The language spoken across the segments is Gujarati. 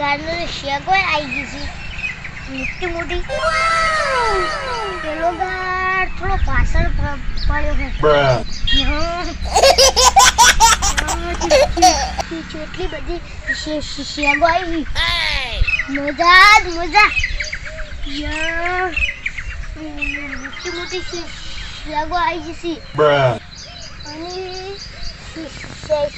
ગારનો શેગો આવી ગઈ છે. મોટી મોટી. પેલો ગાર થોડો પાછળ પડ્યો છે Bruh. બધી શેગો આવી. મજા જ મજા. યા. મોટી મોટી શેગો આવી જશે. અને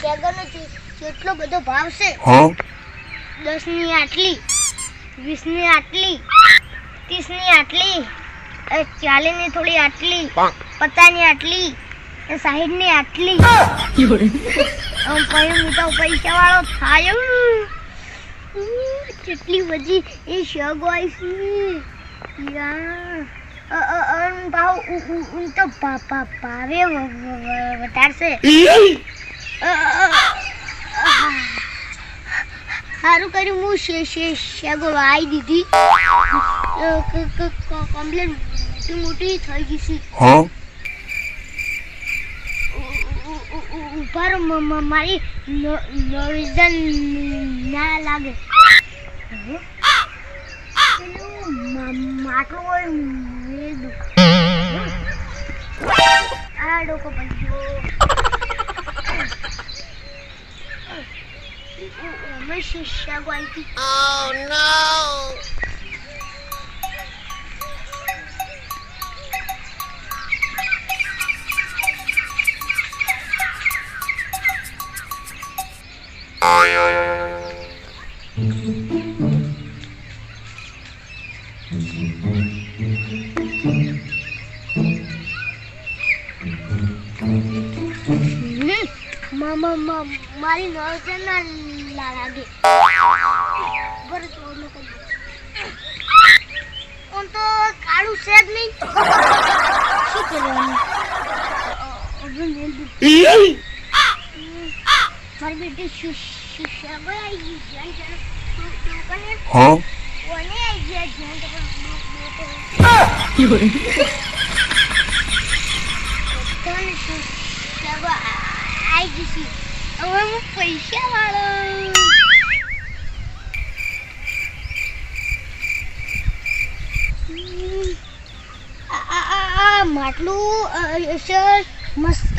શેગોનો કેટલો બધો ભાવ છે. Huh? દસની આટલી વીસની આટલી ત્રીસની આટલી ચાલીસની થોડી આટલી પચાસની આટલી સાહીઠની આટલી. પછી તો પૈસા વાળો થાય. કેટલી બધી એ અન ભાવ તો ભાવે વધારશે. સારું કર્યું હું શે શે શેગો આવી દીધી. કમ્પ્લેન મોટી મોટી થઈ ગઈ છે. ઉપર મારી નોરિઝન ના લાગે. મા- માટલું હોય દુખ. આ ડોકો પડી oh, no. Hmm. Mama, mama, mari no, મારી નોર્જન ના લા- લાગે બરं તો ઓલું કરી દો. ઓમ તો કાળું છે જ નહીં શું કરવાનું અ, અ, હજુ મેલ દૂધ. મારી બેટી શુ- શુ- શાબાઈ આવી ગઈ જ્યાં જાણે તું- તું કને Huh? કોને આવી ગયા જ્યાં તો પણ મો- મોટો બધાને શુ- શાબા આ- આવી ગઈ છે. હવે હું પૈસા વાળો માટલું સર મસ્ત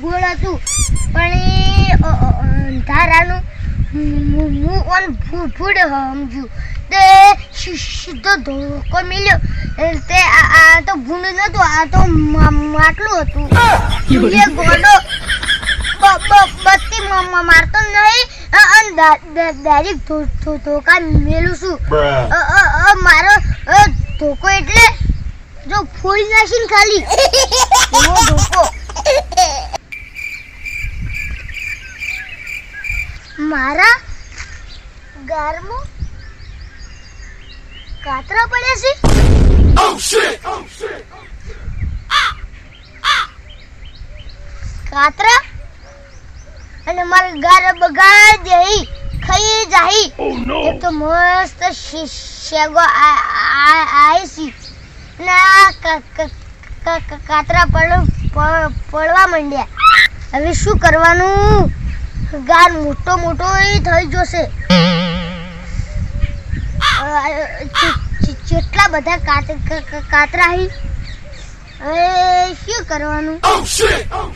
ગોળ હતું પણ એ અંધારાનું હું ઓન ફૂડ સમજુ તે સીધો ધોકો મિલ્યો એ તે આ તો ભૂંડ નહોતું આ! તો માટલું હતું બ- બત્તી મ- મ- મારતો નહીં. અન ડાયરેક્ટ ધોકા મેલું છું. મારો ધોકો એટલે જો ફોડી નાખીને ખાલી. એવો ધોકો. મારા ગારમાં કાતરા પડ્યા છે? Oh shit! Oh shit! કાતરા? અને મારા ગાર બગાડ જઈ ખાઈ જાહી. એ તો મસ્ત શેગો આ- આ- ના કાતરા પડ પડવા માંડ્યા. હવે શું કરવાનું? ગાર મોટો મોટો થઈ જશે. કેટલા બધા કાતરા હી? હવે શું કરવાનું? Oh! Oh!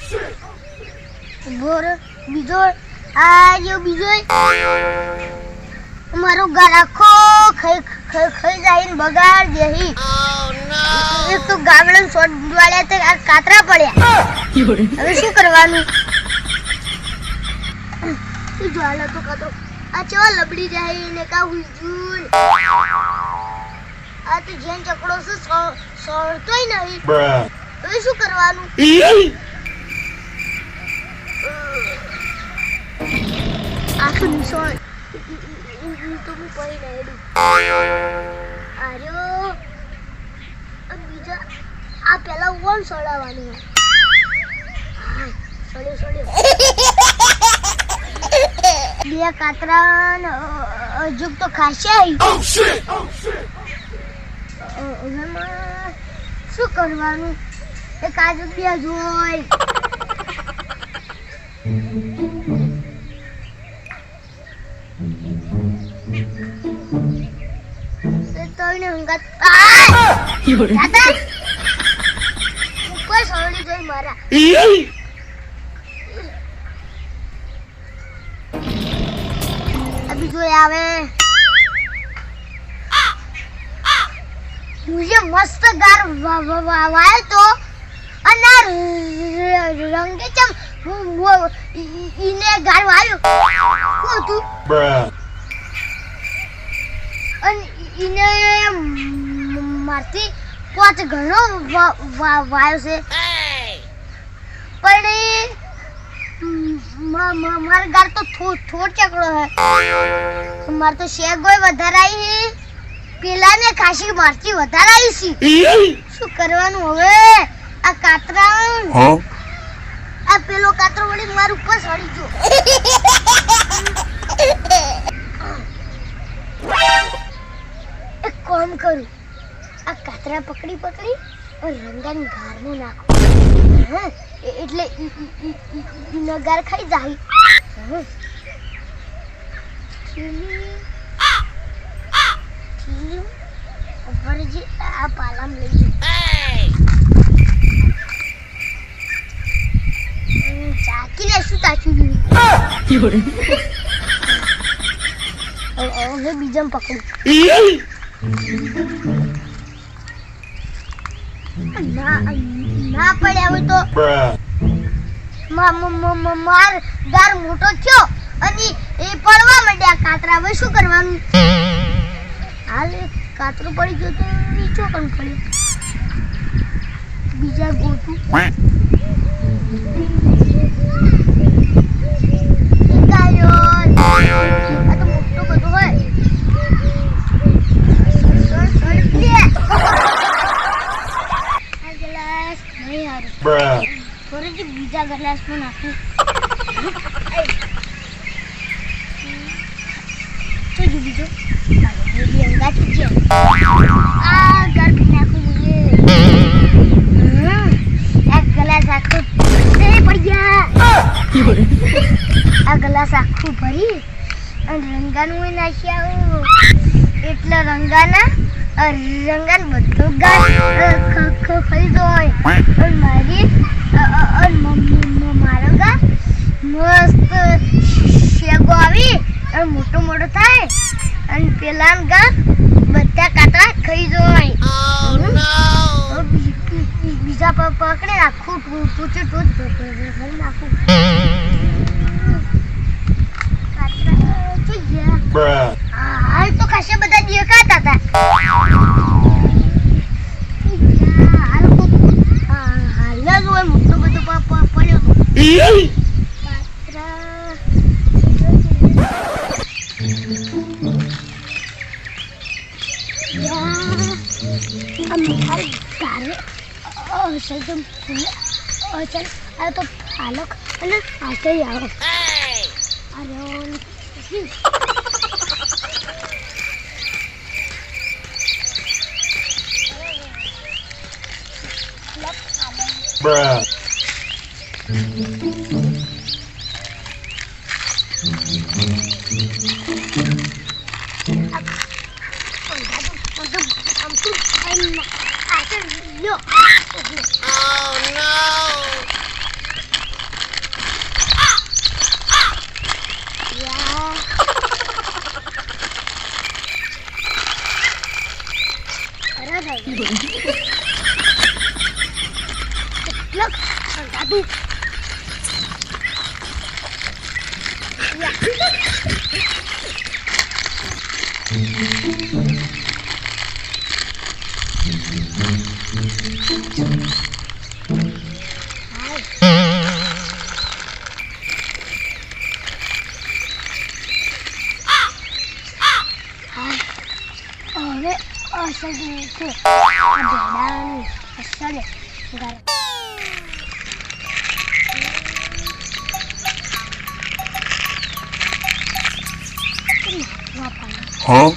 બોર બીજો આ જો બીજો મારો ગાર આખો ખાઈ ખાઈ ખાઈ જાય બગાડ દેહી. એક તો ગામડે શોટ વાળ્યા તે આ કાતરા પડ્યા. હવે શું કરવાનું? તું જો તો કાતો? આ ચેવા લબડી જાય ને કા હુજુલ આ તો જેન ચકડો છે સો- સોળતોય નહીં. હવે શું કરવાનું? આખું નિશાન હું પડી રહેલું આ બીજા, આ પેલા કોણ સડાવવાનું બે કાતરા હજુ તો shit! શું કરવાનું? એ કાજુ પ્યાજ હોય. દાદા ઉપર મારા આવે મુજે મસ્ત ગાર વાયો તો અને રંગે ચમ ઈને ગાર વાયો હતું Bruh. અને ઈને મારથી પાંચ ઘણો વાયો છે. પણ મારા ગાર તો થોડ ચકડો હે. માર તો શેગોય વધારે આવી હી. પેલા ને ખાસી મારથી વધારે આવી છે શું કરવાનું હવે? આ કાતરા આ પેલો કાતરો વળી માર ઉપર સડી ગયો. એક કામ કરું. આ કાતરા પકડી પકડી રંગાની નાખો. નાખું એટલે ઈ- ઈ- ઈ- ઈ- ઈનો ગાર ખાઈ જાય. ઠીલી. આ પાલામ લઈ જઉં. હમ, ચાકી લે શું દીધું હવે હવે પકડું. ના ના પડ્યા હોય તો માર ગાર મોટો થયો. અને એ પડવા માંડ્યા. કાતરા હવે શું કરવાનું? હાલ કાતરો પડી ગયો તો નીચો પણ પડ્યો બીજા ગોતું Quack. એક આયો. આ તો મોટો બધો હોય સર, સર, સર, લે. આ ગ્લાસ નહીં હારું. Bruh. બીજા ગ્લાસ ગ્લાસ આખું ભરી. અને રંગાનું નાખી આવું. એટલે રંગાના રંગા રંગાન બધું ગાય ખરીદો હોય. મારી મારો ગા મસ્ત શેગો આવી અને મોટો મોટો થાય અને પેલા ગા બધા કાંટા ખાઈ બી- બીજા પર પકડે આખું ટૂચે ટૂચ ગયા હાલ તો ખાસા બધા દેખાતા હતા હાલ તો- હા, હાલ જ હોય મોટો બધો પ- પ- પડ્યો હતો. કાતરા. યા, આમ હાલ ગારે અસલ તો ફૂલે અસલ આ તો પાલક અને આશે આવો અરે Bruh. Thank you. હવે અસલ છે આ ભેડાનું અસલ ઘર Huh?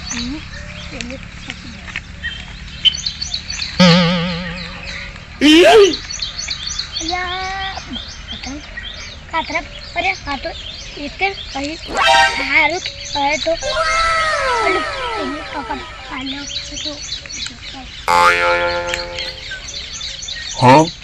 કાતરા અરે આ તો એક કહી સારું હવે તો પકડ પાલક તો Huh?